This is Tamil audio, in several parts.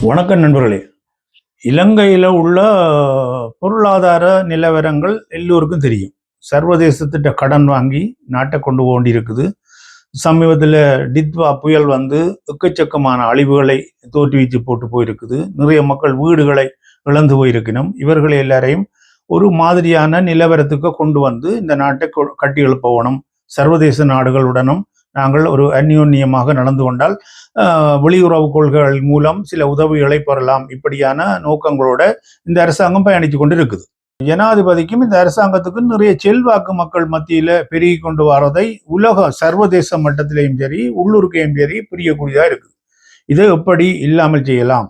வணக்கம் நண்பர்களே. இலங்கையில் உள்ள பொருளாதார நிலவரங்கள் எல்லோருக்கும் தெரியும். சர்வதேசத்திட்ட கடன் வாங்கி நாட்டை கொண்டு போண்டி இருக்குது சமீபத்தில் டித்வா புயல் வந்து எக்கச்சக்கமான அழிவுகளை தோற்றுவிச்சு போட்டு போயிருக்குது. நிறைய மக்கள் வீடுகளை இழந்து போயிருக்கணும். இவர்கள் எல்லாரையும் ஒரு மாதிரியான நிலவரத்துக்கு கொண்டு வந்து இந்த நாட்டை கொ- கட்டி எழுப்பவனும் சர்வதேச நாடுகளுடனும் நாங்கள் ஒரு அந்யோன்யமாக நடந்து கொண்டால் ஆஹ், வெளியுறவு கொள்கைகள் மூலம் சில உதவிகளை பெறலாம். இப்படியான நோக்கங்களோட இந்த அரசாங்கம் பயணித்து கொண்டு இருக்குது ஜனாதிபதிக்கும் இந்த அரசாங்கத்துக்கும் நிறைய செல்வாக்கு மக்கள் மத்தியில பெருகி கொண்டு வரதை உலக சர்வதேச மட்டத்திலையும் சரி உள்ளூருக்கையும் சரி புரியக்கூடியதாக இருக்குது. இதை எப்படி இல்லாமல் செய்யலாம்?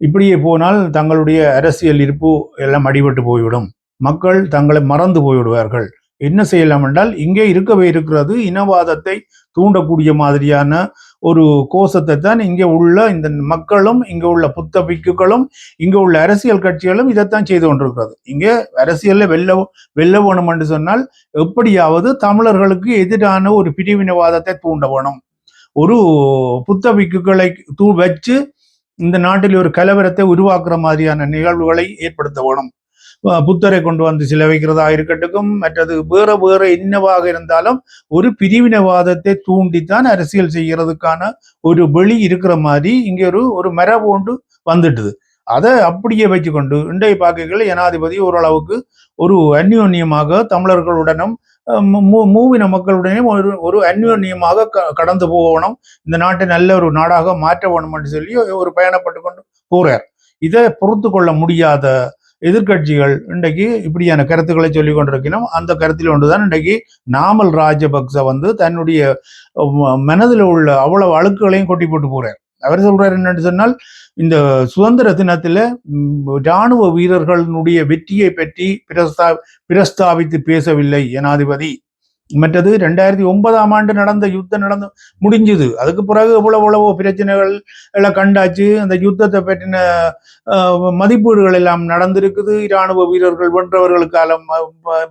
இப்படியே போனால் தங்களுடைய அரசியல் இருப்பு எல்லாம் அடிபட்டு போய்விடும். மக்கள் தங்களை மறந்து போய்விடுவார்கள். என்ன செய்யலாம் என்றால் இங்கே இருக்கவே இருக்கிறது இனவாதத்தை தூண்டக்கூடிய மாதிரியான ஒரு கோஷத்தை தான் இங்கே உள்ள இந்த மக்களும் இங்கே உள்ள புத்த பிக்குகளும் இங்கே உள்ள அரசியல் கட்சிகளும் இதைத்தான் செய்து கொண்டிருக்கிறது. இங்கே அரசியலில் வெல்ல வெல்ல வேணும் என்று சொன்னால் எப்படியாவது தமிழர்களுக்கு எதிரான ஒரு பிரிவினவாதத்தை தூண்ட வேணும். ஒரு புத்த பிக்குகளை தூ வச்சு இந்த நாட்டில் ஒரு கலவரத்தை உருவாக்குற மாதிரியான நிகழ்வுகளை ஏற்படுத்த வேணும். புத்தரை கொண்டு வந்து சில வைக்கிறதா இருக்கட்டும் மற்றது வேற வேற என்னவாக இருந்தாலும் ஒரு பிரிவினவாதத்தை தூண்டித்தான் அரசியல் செய்யறதுக்கான ஒரு வெளி இருக்கிற மாதிரி இங்க ஒரு ஒரு மரபு ஒன்று வந்துட்டுது. அதை அப்படியே வச்சுக்கொண்டு இன்றைய பார்க்கைகள் ஜனாதிபதி ஓரளவுக்கு ஒரு அந்யோன்யமாக தமிழர்களுடனும் மூவின மக்களுடனும் ஒரு ஒரு அந்யோன்யமாக க- கடந்து போகணும். இந்த நாட்டை நல்ல ஒரு நாடாக மாற்ற வேணும் என்று சொல்லி ஒரு பயணப்பட்டு கொண்டு போறார். இதை பொறுத்து கொள்ள முடியாத எதிர்க்கட்சிகள் இன்றைக்கு இப்படியான கருத்துக்களை சொல்லி கொண்டிருக்கணும் அந்த கருத்தில் ஒன்றுதான் இன்றைக்கு நாமல் ராஜபக்ச வந்து தன்னுடைய மனதில் உள்ள அவ்வளவு அழுக்குகளையும் கொட்டி போட்டு போறார். அவர் சொல்றாரு என்னன்னு சொன்னால் இந்த சுதந்திர தினத்துல இராணுவ ராணுவ வீரர்களுடைய வெற்றியை பற்றி பிரஸ்தா பிரஸ்தாபித்து பேசவில்லை ஜனாதிபதி. மற்றது ரெண்டாயிரத்தி ஒன்பதாம் ஆண்டு நடந்த யுத்தம் நடந்து முடிஞ்சுது. அதுக்கு பிறகு எவ்வளவு எவ்வளவோ பிரச்சனைகள் எல்லாம் கண்டாச்சு. அந்த யுத்தத்தை பற்றின மதிப்பீடுகள் எல்லாம் நடந்திருக்குது. இராணுவ வீரர்கள் வென்றவர்களுக்கான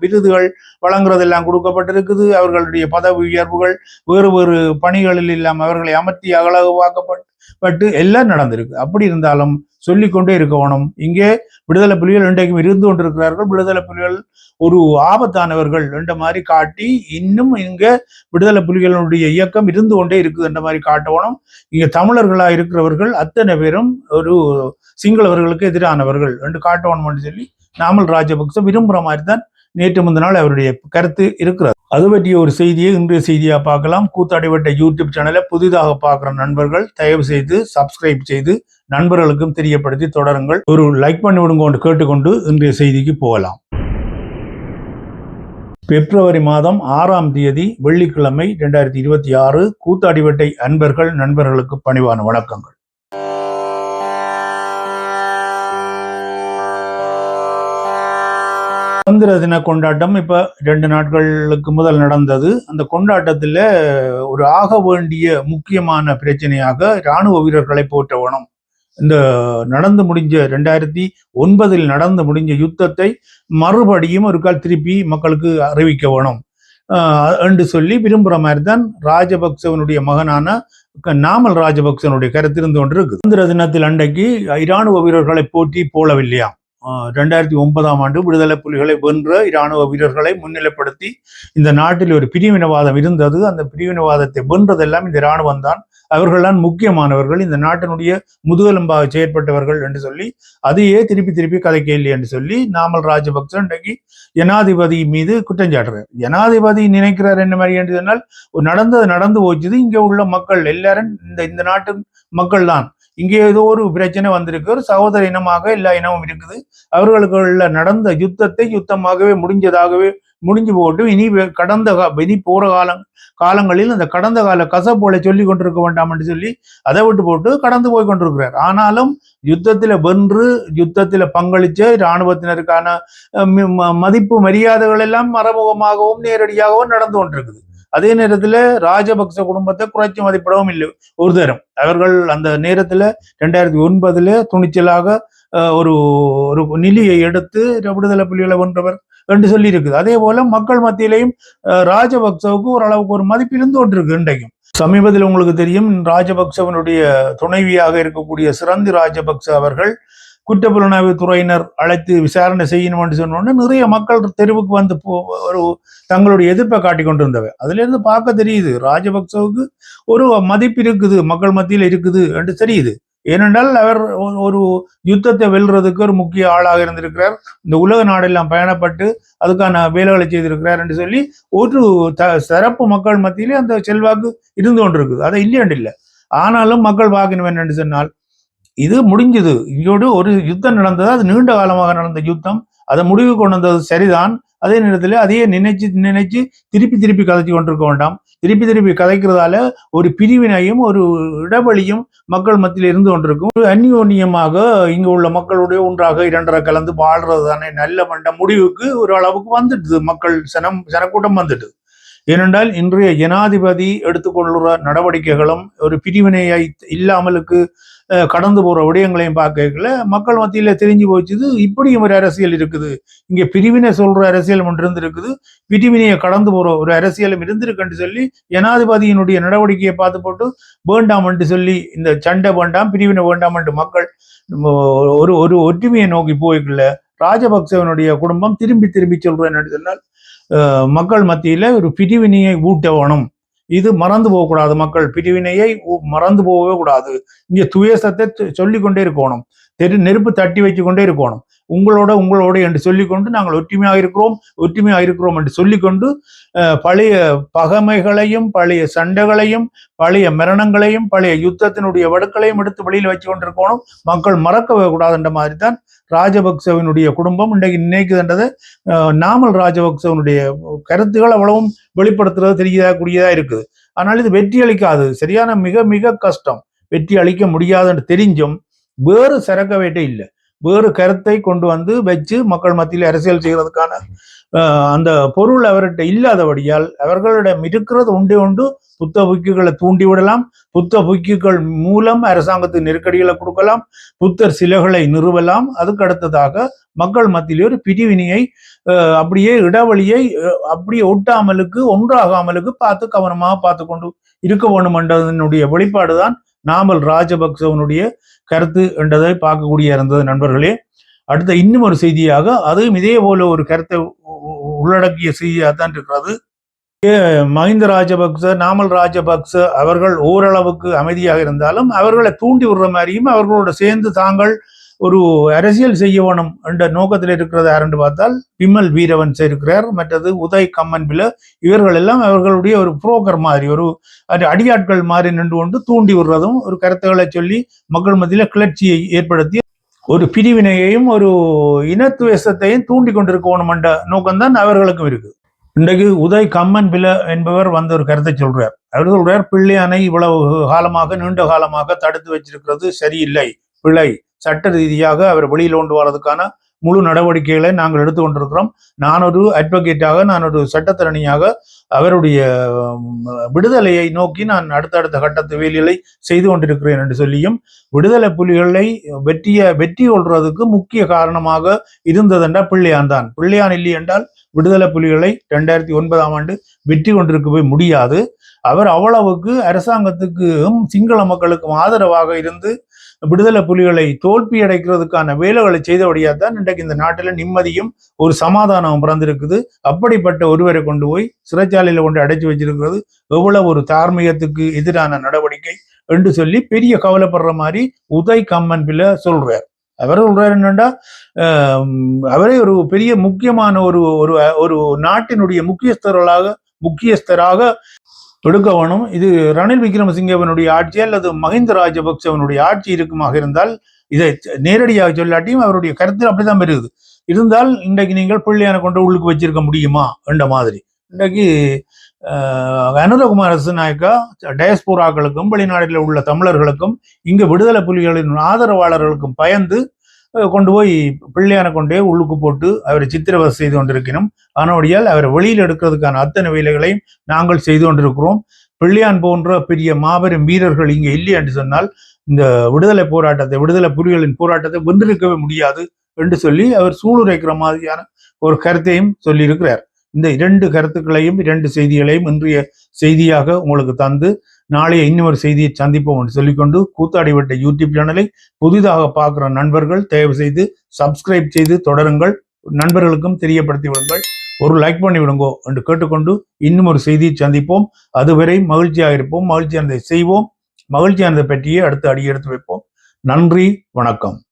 விருதுகள் வழங்குறதெல்லாம் கொடுக்கப்பட்டிருக்குது. அவர்களுடைய பதவி உயர்வுகள் வேறு வேறு பணிகளில் எல்லாம் அவர்களை அமர்த்தி அகலவாக்கப்பட்டு பட்டு எல்லாம் நடந்திருக்கு. அப்படி இருந்தாலும் சொல்லிக்கொண்டே இருக்கணும் இங்கே விடுதலை புலிகள் இன்றைக்கும் இருந்து கொண்டிருக்கிறார்கள். விடுதலை புலிகள் ஒரு ஆபத்தானவர்கள் என்ற மாதிரி காட்டி இன்னும் இங்க விடுதலை புலிகளுடைய இயக்கம் இருந்து கொண்டே இருக்குது என்ற மாதிரி காட்டணும் இங்க தமிழர்களா இருக்கிறவர்கள் அத்தனை பேரும் ஒரு சிங்களவர்களுக்கு எதிரானவர்கள் என்று காட்டணும் சொல்லி நாமல் ராஜபக்ச விரும்புற மாதிரி தான் நேற்று முந்தினால் அவருடைய கருத்து இருக்கிறது. அது பற்றிய ஒரு செய்தியை இன்றைய செய்தியாக பார்க்கலாம். கூத்தாடிவட்ட யூடியூப் சேனலை புதிதாக பார்க்குற நண்பர்கள் தயவு செய்து சப்ஸ்கிரைப் செய்து நண்பர்களுக்கும் தெரியப்படுத்தி தொடருங்கள். ஒரு லைக் பண்ணி விடுங்க கேட்டுக்கொண்டு இன்றைய செய்திக்கு போகலாம். பிப்ரவரி மாதம் ஆறாம் தேதி வெள்ளிக்கிழமை ரெண்டாயிரத்தி இருபத்தி ஆறு கூத்தாடிவட்டை அன்பர்கள் நண்பர்களுக்கு பணிவான வணக்கங்கள். சுதந்திர தின கொண்டாட்டம் இப்ப ரெண்டு நாட்களுக்கு முதல் நடந்தது. அந்த கொண்டாட்டத்தில் ஒரு ஆக வேண்டிய முக்கியமான பிரச்சனையாக இராணுவ வீரர்களை போற்றவனும் இந்த நடந்து முடிஞ்ச ரெண்டாயிரத்தி ஒன்பதில் நடந்து முடிஞ்ச யுத்தத்தை மறுபடியும் ஒரு கால் திருப்பி மக்களுக்கு அறிவிக்க வேணும். ஆஹ் என்று சொல்லி விரும்புகிற மாதிரி தான் ராஜபக்சவனுடைய மகனான நாமல் ராஜபக்சனுடைய கருத்திருந்து ஒன்று இருக்கு சுதந்திர தினத்தில் அன்றைக்கு இராணுவ வீரர்களை போட்டி போலவில்லையா? ரெண்டாயிரத்தி ஒன்பதாம் ஆண்டு விடுதலை புலிகளை வென்ற இராணுவ வீரர்களை முன்னிலைப்படுத்தி இந்த நாட்டில் ஒரு பிரிவினவாதம் இருந்தது. அந்த பிரிவினவாதத்தை வென்றதெல்லாம் இந்த இராணுவம் தான். அவர்கள்தான் முக்கியமானவர்கள். இந்த நாட்டினுடைய முதுகெலும்பாக செயற்பட்டவர்கள் என்று சொல்லி அதையே திருப்பி திருப்பி கதைக்க இல்லை என்று சொல்லி நாமல் ராஜபக்ச இன்றைக்கு ஜனாதிபதி மீது குற்றம் சாட்டுறார். ஜனாதிபதி நினைக்கிறார் என்ன மாதிரி என்று சொன்னால் நடந்தது நடந்து போச்சுது. இங்கே உள்ள மக்கள் எல்லாரும் இந்த இந்த நாட்டு மக்கள் தான். இங்கே ஏதோ ஒரு பிரச்சனை வந்திருக்கு. ஒரு சகோதர இனமாக எல்லா இனமும் இருக்குது. அவர்களுக்குள்ள நடந்த யுத்தத்தை யுத்தமாகவே முடிஞ்சதாகவே முடிஞ்சு போட்டு இனி கடந்த இனி போற காலம் காலங்களில் அந்த கடந்த கால கசப்போலை சொல்லி கொண்டிருக்க வேண்டாம் என்று சொல்லி அதை விட்டு போட்டு கடந்து போய் கொண்டிருக்கிறார். ஆனாலும் யுத்தத்தில் வென்று யுத்தத்தில் பங்களிச்ச இராணுவத்தினருக்கான ம- மதிப்பு மரியாதைகள் எல்லாம் மறைமுகமாகவும் நேரடியாகவும் நடந்து கொண்டிருக்குது. அதே நேரத்துல ராஜபக்ச குடும்பத்தை குறைச்சி மதிப்பிடவும் இல்லை. ஒரு தரம். அவர்கள் அந்த நேரத்துல ரெண்டாயிரத்தி ஒன்பதுல துணிச்சலாக அஹ், ஒரு ஒரு நிலையை எடுத்து விடுதலை புலிகளை வென்றவர் என்று சொல்லி இருக்குது அதே போல மக்கள் மத்தியிலையும் ராஜபக்சவுக்கு ஓரளவுக்கு ஒரு மதிப்பு இருந்து கொண்டிருக்கு இன்றைக்கும். சமீபத்தில் உங்களுக்கு தெரியும் ராஜபக்சவனுடைய துணைவியாக இருக்கக்கூடிய சிறந்தி ராஜபக்ச அவர்கள் குற்றப்புலனாய்வு துறையினர் அழைத்து விசாரணை செய்யணும் என்று சொன்னோன்னே நிறைய மக்கள் தெருவுக்கு வந்து போ- ஒரு தங்களுடைய எதிர்ப்பை காட்டி கொண்டிருந்தவை. அதுலேருந்து பார்க்க தெரியுது ராஜபக்சவுக்கு ஒரு மதிப்பு இருக்குது மக்கள் மத்தியில் இருக்குது என்று தெரியுது. ஏனென்றால் அவர் ஒரு- யுத்தத்தை வெல்றதுக்கு ஒரு முக்கிய ஆளாக இருந்திருக்கிறார். இந்த உலக நாடெல்லாம் பயணப்பட்டு அதுக்கான வேலைகளை செய்திருக்கிறார் என்று சொல்லி ஒரு த சிறப்பு மக்கள் மத்தியிலே அந்த செல்வாக்கு இருந்து கொண்டிருக்குது. அதை இல்லையண்டு இல்லை ஆனாலும் மக்கள் பார்க்கணும் என்று சொன்னால் இது முடிஞ்சது. இதோடு ஒரு யுத்தம் நடந்தது. அது நீண்ட காலமாக நடந்த யுத்தம். அதை முடிவு கொண்டு வந்தது சரிதான். அதே நேரத்தில் அதையே நினைச்சு நினைச்சு திருப்பி திருப்பி கதைச்சு கொண்டிருக்க வேண்டாம். திருப்பி திருப்பி கதைக்கிறதால ஒரு பிரிவினையும் ஒரு இடைவெளியும் மக்கள் மத்தியில் இருந்து கொண்டிருக்கும். ஒரு அந்யோன்யமாக இங்கு உள்ள மக்களுடைய ஒன்றாக இரண்டரை கலந்து வாழ்றது தானே நல்ல மண்ட முடிவுக்கு ஒரு அளவுக்கு வந்துடுது மக்கள் சனம் சனக்கூட்டம் வந்துட்டு. ஏனென்றால் இன்றைய ஜனாதிபதி எடுத்துக்கொள்ளுற நடவடிக்கைகளும் ஒரு பிரிவினையை இல்லாமலுக்கு கடந்து போற விடயங்களையும் பார்க்கல மக்கள் மத்தியில தெரிஞ்சு போச்சுது இப்படியும் ஒரு அரசியல் இருக்குது. இங்க பிரிவினை சொல்ற அரசியல் ஒன்று இருந்திருக்குது. பிரிவினையை கடந்து போற ஒரு அரசியலும் இருந்திருக்குன்னு சொல்லி ஜனாதிபதியினுடைய நடவடிக்கையை பார்த்து போட்டு வேண்டாம்னு சொல்லி இந்த சண்டை வேண்டாம் பிரிவினை வேண்டாம்னு மக்கள் ஒரு ஒரு ஒற்றுமையை நோக்கி போய்க்கல ராஜபக்சவனுடைய குடும்பம் திரும்பி திரும்பி சொல்றேன் சொன்னால் மக்கள் மத்தியில ஒரு பிரிவினையை ஊட்ட வேணும் இது மறந்து போகக்கூடாது மக்கள். பிரிவினையை மறந்து போகவே கூடாது. இங்க துயசத்தை சொல்லிக்கொண்டே இருக்கணும். தெரு நெருப்பு தட்டி வச்சு கொண்டே இருக்கணும். உங்களோட உங்களோட என்று சொல்லிக்கொண்டு நாங்கள் ஒற்றுமையாக இருக்கிறோம் ஒற்றுமையாக இருக்கிறோம் என்று சொல்லிக்கொண்டு பழைய பகைமைகளையும் பழைய சண்டைகளையும் பழைய மரணங்களையும் பழைய யுத்தத்தினுடைய வடுக்களையும் எடுத்து வெளியில் வச்சு கொண்டிருக்கணும். மக்கள் மறக்கவே கூடாதுன்ற மாதிரி தான் ராஜபக்சவினுடைய குடும்பம் இன்றைக்கு நினைக்குதுன்றதை நாமல் ராஜபக்சவனுடைய கருத்துக்கள் அவ்வளவும் வெளிப்படுத்துறது தெரியதா கூடியதா இருக்குது. ஆனால் இது வெற்றி அளிக்காது. சரியான மிக மிக கஷ்டம். வெற்றி அளிக்க முடியாதுன்னு தெரிஞ்சும் வேறு சரக்க வேட்டை இல்லை. வேறு கருத்தை கொண்டு வந்து வச்சு மக்கள் மத்தியில் அரசியல் செய்கிறதுக்கான அந்த பொருள் அவர்கிட்ட இல்லாதபடியால் அவர்களிடம் இருக்கிறது உண்டு உண்டு புத்த புக்கிகளை தூண்டி விடலாம். புத்த புக்கிகள் மூலம் அரசாங்கத்துக்கு நெருக்கடிகளை கொடுக்கலாம். புத்தர் சிலைகளை நிறுவலாம். அதுக்கு அடுத்ததாக மக்கள் மத்தியிலே ஒரு பிரிவினையை அப்படியே இடைவெளியை அஹ், அப்படியே ஒட்டாமலுக்கு ஒன்றாகாமலுக்கு பார்த்து கவனமாக பார்த்து கொண்டு இருக்க வேண்டுமென்றதனுடைய வெளிப்பாடுதான் நாமல் ராஜபக்சவனுடைய கருத்து என்றதை பார்க்கக்கூடிய இருந்தது நண்பர்களே. அடுத்த இன்னும் ஒரு செய்தியாக அதுவும் இதே போல ஒரு கருத்தை உள்ளடக்கிய செய்தியாக தான் இருக்கிறது. ஏ, மஹிந்த ராஜபக்ச நாமல் ராஜபக்ச அவர்கள் ஓரளவுக்கு அமைதியாக இருந்தாலும் அவர்களை தூண்டி விடுற மாதிரியும் அவர்களோட சேர்ந்து தாங்கள் ஒரு அரசியல் செய்ய வேணும் என்ற நோக்கத்தில் இருக்கிறது யாருன்னு பார்த்தால் விமல் வீரவன் இருக்கிறார் மற்றது உதய் கம்மன் பில இவர்கள் எல்லாம் அவர்களுடைய ஒரு புரோக்கர் மாதிரி ஒரு அடியாட்கள் மாதிரி நின்று கொண்டு தூண்டி விடுறதும் ஒரு கருத்துக்களை சொல்லி மக்கள் மத்தியில கிளர்ச்சியை ஏற்படுத்தி ஒரு பிரிவினையையும் ஒரு இனத்துவேசத்தையும் தூண்டி கொண்டிருக்கணும் என்ற நோக்கம்தான் அவர்களுக்கும் இருக்கு இன்றைக்கு உதய் கம்மன் பில என்பவர் வந்த ஒரு கருத்தை சொல்றார். அவர் சொல்றார் பிள்ளையானை இவ்வளவு காலமாக நீண்ட காலமாக தடுத்து வச்சிருக்கிறது சரியில்லை. பிழை சட்ட ரீதியாக அவர் வெளியில் கொண்டு வரதுக்கான முழு நடவடிக்கைகளை நாங்கள் எடுத்து கொண்டிருக்கிறோம் நான் ஒரு அட்வொகேட்டாக நான் ஒரு சட்டத்திறனியாக அவருடைய விடுதலையை நோக்கி நான் அடுத்தடுத்த கட்டத்து வேலைகளை செய்து கொண்டிருக்கிறேன் என்று சொல்லியும் விடுதலை புலிகளை வெற்றிய வெற்றி கொள்றதுக்கு முக்கிய காரணமாக இருந்ததென்றா பிள்ளையான் தான். பிள்ளையான் இல்லை என்றால் விடுதலை புலிகளை ரெண்டாயிரத்தி ஒன்பதாம் ஆண்டு வெற்றி கொண்டிருக்கவே முடியாது. அவர் அவ்வளவுக்கு அரசாங்கத்துக்கும் சிங்கள மக்களுக்கும் ஆதரவாக இருந்து விடுதலை புலிகளை தோல்வி அடைக்கிறதுக்கான வேலைகளை செய்தபடியாக தான் இன்றைக்கு இந்த நாட்டில் நிம்மதியும் ஒரு சமாதானம் பிறந்திருக்குது. அப்படிப்பட்ட ஒருவரை கொண்டு போய் சிறைச்சாலையில கொண்டு அடைச்சு வச்சிருக்கிறது எவ்வளவு ஒரு தார்மீகத்துக்கு எதிரான நடவடிக்கை என்று சொல்லி பெரிய கவலைப்படுற மாதிரி உதய் கம்மன் பிள்ளை சொல்றார். அவர் சொல்றாரு என்னன்னா அவரே ஒரு பெரிய முக்கியமான ஒரு ஒரு ஒரு நாட்டினுடைய முக்கியஸ்தர்களாக முக்கியஸ்தராக எடுக்க இது ரணில் விக்ரமசிங்கவனுடைய ஆட்சி அல்லது மஹிந்த ராஜபக்சவனுடைய ஆட்சி இருக்குமாக இருந்தால் இதை நேரடியாக சொல்லாட்டியும் அவருடைய கருத்தில் அப்படிதான் பெருகுது இருந்தால் இன்றைக்கு நீங்கள் பிள்ளையான கொண்டு உள்ளுக்கு வச்சிருக்க முடியுமா? என்ற மாதிரி. இன்றைக்கு ஆஹ், அனுரகுமார நாயக்கா டயஸ்போராக்களுக்கும் வெளிநாட்டில் உள்ள தமிழர்களுக்கும் இங்க விடுதலை புலிகளின் ஆதரவாளர்களுக்கும் பயந்து கொண்டு போய் பிள்ளையான கொண்டே உள்ளுக்கு போட்டு அவரை சித்திரவதை செய்து கொண்டிருக்கிறோம் ஆனபடியால் அவரை வெளியில் எடுக்கிறதுக்கான அத்தனை வேலைகளையும் நாங்கள் செய்து கொண்டிருக்கிறோம். பிள்ளையான் போன்ற பெரிய மாபெரும் வீரர்கள் இங்கே இல்லை என்று சொன்னால் இந்த விடுதலை போராட்டத்தை விடுதலை புலிகளின் போராட்டத்தை வென்றிருக்கவே முடியாது என்று சொல்லி அவர் சூளுரைக்கிற மாதிரியான ஒரு கருத்தையும் சொல்லியிருக்கிறார். இந்த இரண்டு கருத்துக்களையும் இரண்டு செய்திகளையும் இன்றைய செய்தியாக உங்களுக்கு தந்து நாளைய இன்னொரு செய்தியை சந்திப்போம் என்று சொல்லிக்கொண்டு கூத்தாடிவட்ட யூடியூப் சேனலை புதிதாக பார்க்குற நண்பர்கள் தயவு செய்து சப்ஸ்கிரைப் செய்து தொடருங்கள். நண்பர்களுக்கும் தெரியப்படுத்தி விடுங்கள். ஒரு லைக் பண்ணி விடுங்கோ என்று கேட்டுக்கொண்டு இன்னும் ஒரு செய்தியை சந்திப்போம். அதுவரை மகிழ்ச்சியாக இருப்போம். மகிழ்ச்சியானதை செய்வோம். மகிழ்ச்சியானதை பற்றியே அடுத்து அடி எடுத்து வைப்போம். நன்றி. வணக்கம்.